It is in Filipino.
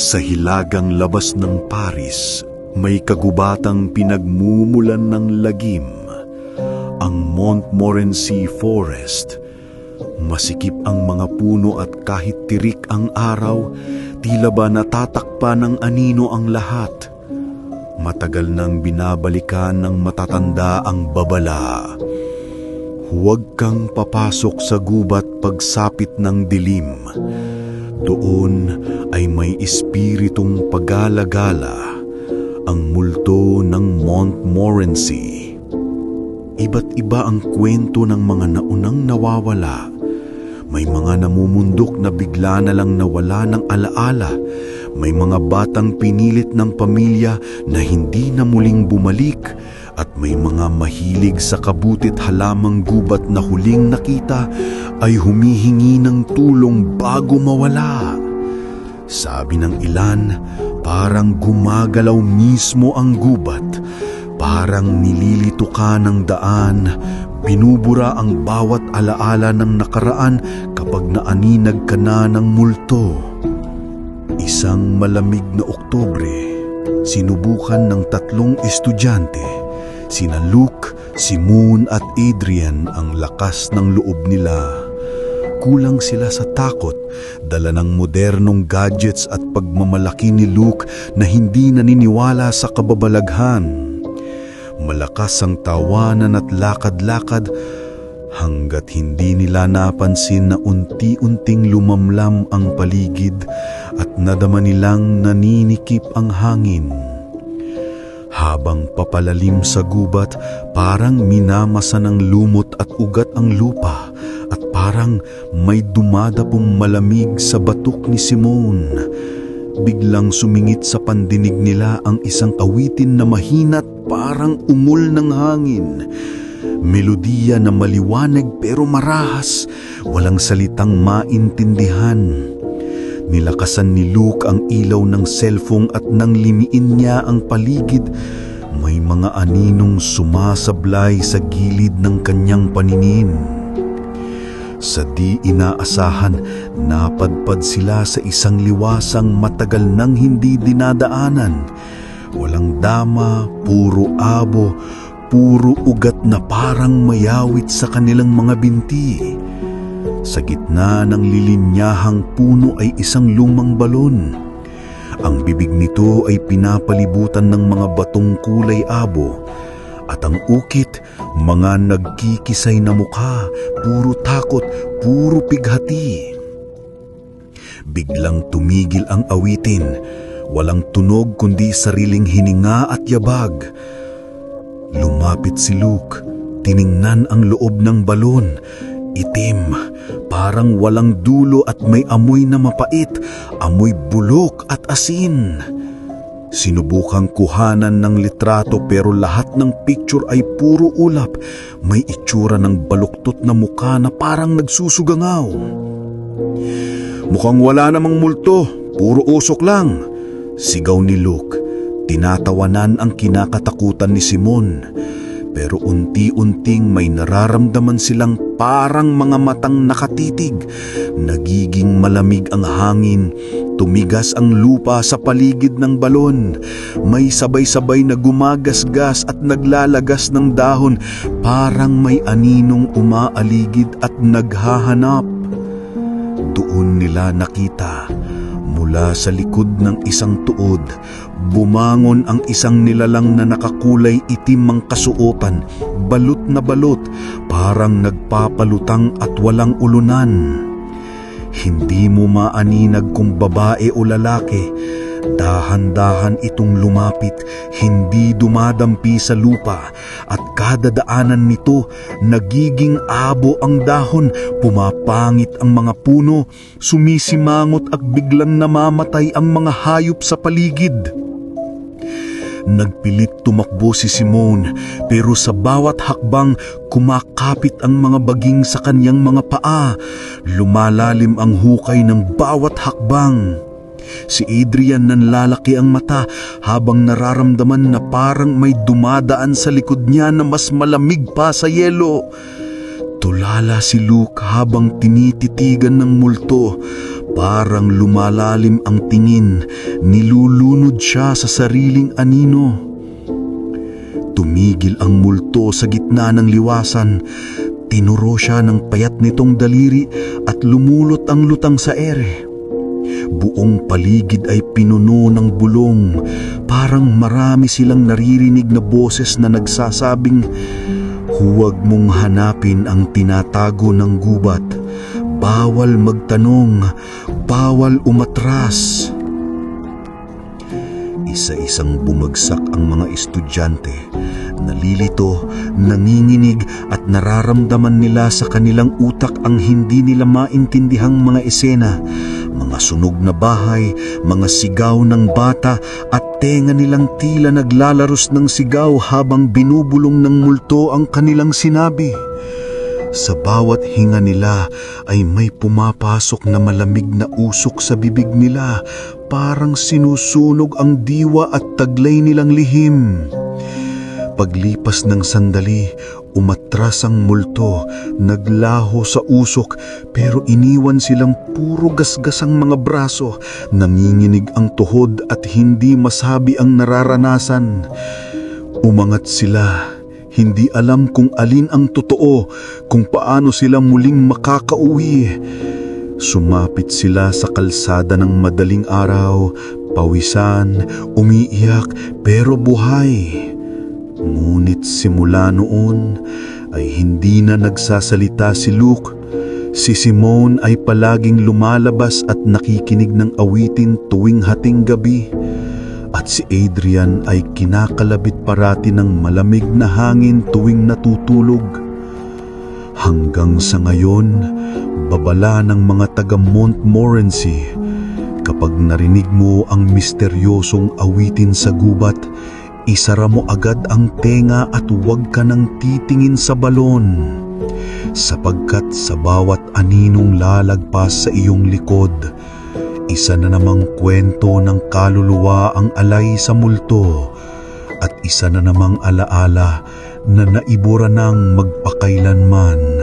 Sa hilagang labas ng Paris, may kagubatang pinagmumulan ng lagim. Ang Montmorency Forest. Masikip ang mga puno at kahit tirik ang araw, tila ba natatakpa ng anino ang lahat. Matagal nang binabalikan ng matatanda ang babala. Huwag kang papasok sa gubat pagsapit ng dilim. Doon ay may espiritong pagala-gala, ang multo ng Montmorency. Iba't iba ang kwento ng mga naunang nawawala. May mga namumundok na bigla na lang nawala ng alaala. May mga batang pinilit ng pamilya na hindi na muling bumalik at may mga mahilig sa kabutit halamang gubat na huling nakita ay humihingi ng tulong bago mawala. Sabi ng ilan, parang gumagalaw mismo ang gubat, parang nililito ka ng daan, binubura ang bawat alaala ng nakaraan kapag naaninag ka na ng multo. Isang malamig na Oktobre, sinubukan ng tatlong estudyante, sina Luke, si Moon at Adrian ang lakas ng loob nila. Kulang sila sa takot, dala ng modernong gadgets at pagmamalaki ni Luke na hindi naniniwala sa kababalaghan. Malakas ang tawanan at lakad-lakad hanggat hindi nila napansin na unti-unting lumamlam ang paligid at nadama nilang naninikip ang hangin. Habang papalalim sa gubat, parang minamasa ng lumot at ugat ang lupa at parang may dumadapong malamig sa batok ni Simone. Biglang sumingit sa pandinig nila ang isang awitin na mahina't parang umul ng hangin. Melodiya na maliwanag pero marahas, walang salitang maintindihan. Nilakasan ni Luke ang ilaw ng cellphone at nang limiin niya ang paligid, may mga aninong sumasablay sa gilid ng kanyang paningin. Sa di inaasahan, napadpad sila sa isang liwasang matagal nang hindi dinadaanan. Walang dama, puro abo, puro ugat na parang mayawit sa kanilang mga binti. Sa gitna ng lilinyahang puno ay isang lumang balon. Ang bibig nito ay pinapalibutan ng mga batong kulay abo at ang ukit, mga nagkikisay na mukha, puro takot, puro pighati. Biglang tumigil ang awitin, walang tunog kundi sariling hininga at yabag. Lumapit si Luke, tiningnan ang loob ng balon. Itim, parang walang dulo at may amoy na mapait, amoy bulok at asin. Sinubukang kuhanan ng litrato pero lahat ng picture ay puro ulap. May itsura ng baluktot na mukha na parang nagsusugangaw. Mukhang wala namang multo, puro usok lang. Sigaw ni Luke. Tinatawanan ang kinakatakutan ni Simon. Pero unti-unting may nararamdaman silang parang mga matang nakatitig. Nagiging malamig ang hangin, tumigas ang lupa sa paligid ng balon. May sabay-sabay na gumagasgas at naglalagas ng dahon, parang may aninong umaaligid at naghahanap. Doon nila nakita mula sa likod ng isang tuod, bumangon ang isang nilalang na nakakulay itim ang kasuotan, balot na balot, parang nagpapalutang at walang ulunan. Hindi mo maaninag kung babae o lalaki, dahan-dahan itong lumapit, hindi dumadampi sa lupa at kada daanan nito nagiging abo ang dahon, pumapangit ang mga puno, sumisimangot at biglang namamatay ang mga hayop sa paligid. Nagpilit tumakbo si Simone pero sa bawat hakbang kumakapit ang mga baging sa kanyang mga paa. Lumalalim ang hukay ng bawat hakbang. Si Adrian nanlalaki ang mata habang nararamdaman na parang may dumadaan sa likod niya na mas malamig pa sa yelo. Tulala si Luke habang tinititigan ng multo. Parang lumalalim ang tingin, nilulunod siya sa sariling anino. Tumigil ang multo sa gitna ng liwasan. Tinuro siya ng payat nitong daliri at lumulot ang lutang sa ere. Buong paligid ay pinuno ng bulong. Parang marami silang naririnig na boses na nagsasabing, Huwag mong hanapin ang tinatago ng gubat. Bawal magtanong, bawal umatras. Isa-isang bumagsak ang mga estudyante. Nalilito, nanginginig at nararamdaman nila sa kanilang utak ang hindi nila maintindihang mga esena. Mga sunog na bahay, mga sigaw ng bata at tenga nilang tila naglalaros ng sigaw habang binubulong ng multo ang kanilang sinabi. Sa bawat hinga nila ay may pumapasok na malamig na usok sa bibig nila, parang sinusunog ang diwa at taglay nilang lihim. Paglipas ng sandali, umatras ang multo, naglaho sa usok pero iniwan silang puro gasgasang mga braso, nanginginig ang tuhod at hindi masabi ang nararanasan. Umangat sila, hindi alam kung alin ang totoo, kung paano sila muling makakauwi. Sumapit sila sa kalsada ng madaling araw, pawisan, umiiyak pero buhay. Ngunit simula noon ay hindi na nagsasalita si Luke. Si Simone ay palaging lumalabas at nakikinig ng awitin tuwing hating gabi. At si Adrian ay kinakalabit parati ng malamig na hangin tuwing natutulog. Hanggang sa ngayon, babala ng mga taga Montmorency kapag narinig mo ang misteryosong awitin sa gubat, isara mo agad ang tenga at huwag ka nang titingin sa balon. Sapagkat sa bawat aninong lalagpas sa iyong likod, isa na namang kwento ng kaluluwa ang alay sa multo at isa na namang alaala na naibura ng magpakailanman.